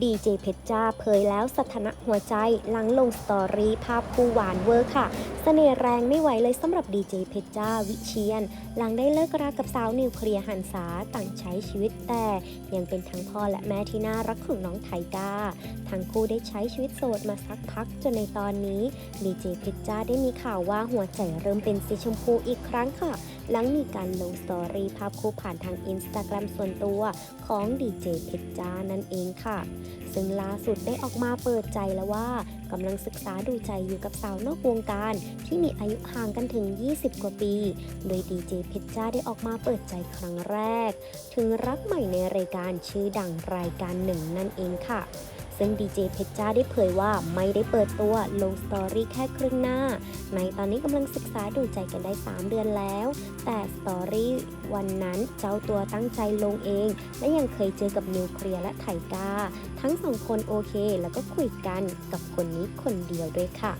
ดีเจเพชรจ้าเผยแล้วสถานะหัวใจหลังลงสตอรี่ภาพคู่หวานเวอร์ค่ะเสน่ห์แรงไม่ไหวเลยสำหรับดีเจเพชรจ้าวิเชียน หลังได้เลิกรากับสาวนิวเคลียร์หันษาต่างใช้ชีวิตแต่ ยังเป็นทั้งพ่อและแม่ที่น่ารักของน้องไทก้า ทั้งคู่ได้ใช้ชีวิตโสดมาสักพักจนในตอนนี้ดีเจเพชรจ้าได้มีข่าวว่าหัวใจเริ่มเป็นสีชมพูอีกครั้งค่ะหลังมีการลงสตอรี่ภาพคู่ผ่านทางอินสตาแกรมส่วนตัวของดีเจเพชรจ้านั่นเองค่ะ ซึ่งล่าสุดได้ออกมาเปิดใจแล้วว่ากำลังศึกษาดูใจอยู่กับสาวนอกวงการ ที่มีอายุห่างกันถึง 20 กว่าปี โดยดีเจเพชรจ้าได้ออกมาเปิดใจครั้งแรก ถึงรักใหม่ในรายการชื่อดังรายการหนึ่งนั่นเองค่ะ ซึ่งดีเจเพชรจ้าได้เผยว่าไม่ได้เปิดตัวลงสตอรี่แค่ครึ่งหน้า ในตอนนี้กำลังศึกษาดูใจกันได้ 3 เดือนแล้ว แต่สตอรี่วันนั้นเจ้าตัวตั้งใจลงเอง และยังเคยเจอกับนิวเคลียร์และไทกา ทั้งสองคนโอเค แล้วก็คุยกันกับคนนี้คนเดียวด้วยค่ะ